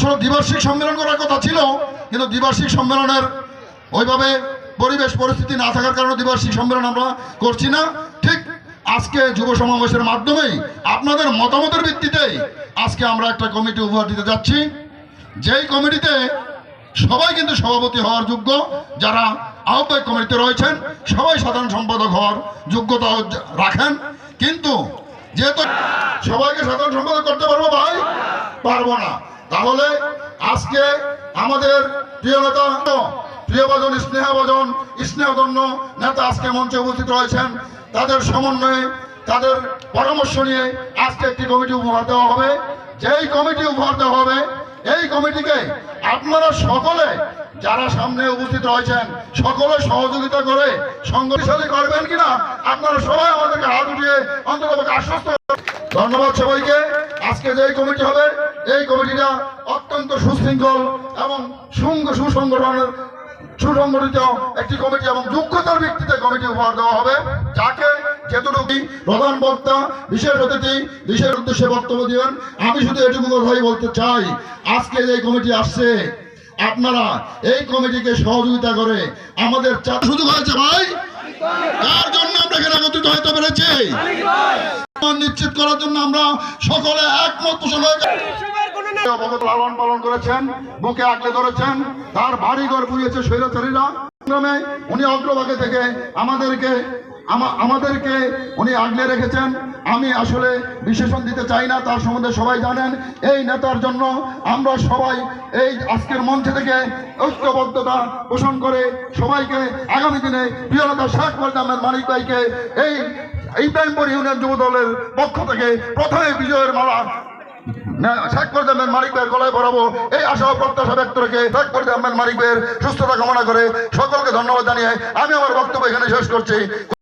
আসলে দ্বিবার্ষিক সম্মেলন করার কথা ছিল, কিন্তু দ্বিবার্ষিক সম্মেলনের ওইভাবে পরিবেশ পরিস্থিতি না থাকার কারণে দ্বিবার্ষিক সম্মেলন আমরা করছি না। ঠিক আজকে যুব সমাবেশের মাধ্যমেই আপনাদের মতামতের ভিত্তিতেই আজকে আমরা একটা কমিটি উপহার দিতে যাচ্ছি। যেই কমিটিতে সবাই কিন্তু সভাপতি হওয়ার যোগ্য, যারা আহ্বায়ক কমিটিতে রয়েছেন, সবাই সাধারণ সম্পাদক হওয়ার যোগ্যতা রাখেন। কিন্তু যেহেতু সবাইকে সাধারণ সম্পাদক করতে পারব ভাই, পারব না। তাহলে আজকে আমাদের প্রিয় নেতা প্রিয়ভাজন স্নেহভাজন স্নেহধন্য নেতা আজকে মঞ্চে উপস্থিত রয়েছেন। তাদের সমন্বয়ে, তাদের পরামর্শ নিয়ে আজকে একটি কমিটি উপহার দেওয়া হবে। যেই কমিটি উপহার দেওয়া হবে, এই কমিটিকে আপনারা সকলে যারা সামনে উপস্থিত রয়েছেন, সকলে সহযোগিতা করে সংগঠিশালী করবেন কিনা, আপনারা সবাই আমাদেরকে হাত উঠিয়ে অন্তত আশ্বস্ত ধন্যবাদ সবাইকে। আজকে যে কমিটি হবে এই কমিটিটা অত্যন্ত সুশৃঙ্খল এবং সুঙ্গ সুসংগঠনের সুসংগঠিত একটি কমিটি এবং যোগ্যতার ভিত্তিতে কমিটি উপহার দেওয়া হবে। যাকে যেটুকু প্রধান বক্তা, বিশেষ অতিথি, বিশেষ উদ্দেশ্যে বক্তব্য দিবেন, আমি শুধু এটুকু কথাই বলতে চাই, আজকে যে কমিটি আসছে, আপনারা এই কমিটিকে সহযোগিতা করে আমাদের সুযোগ হয়েছে ভাই। তার জন্য আমরা এখানে একত্রিত হতে পেরেছি? নিশ্চিত করার জন্য আমরা সকলে একমত পোষণ হয়ে। লালন পালন করেছেন, বুকে আঁকড়ে ধরেছেন, তার ভারী ঘর স্বৈরাচারীরা। সংগ্রামে উনি অগ্রভাগে থেকে আমাদেরকে আমাদেরকে উনি আগলে রেখেছেন। আমি আসলে বিশেষণ দিতে চাই না, তার সম্বন্ধে সবাই জানেন। এই নেতার জন্য আমরা সবাই এই আজকের মঞ্চে থেকে ঐক্যবদ্ধতা পোষণ করে সবাইকে আগামী দিনে প্রিয় শেখ ফরিদ মানিক ভাইকে এই ইব্রাহিমপুর ইউনিয়ন যুব দলের পক্ষ থেকে প্রথমে বিজয়ের মালা এই আশা সুস্থতা কামনা করে সকলকে ধন্যবাদ জানিয়ে আমি আমার বক্তব্য এখানে শেষ করছি।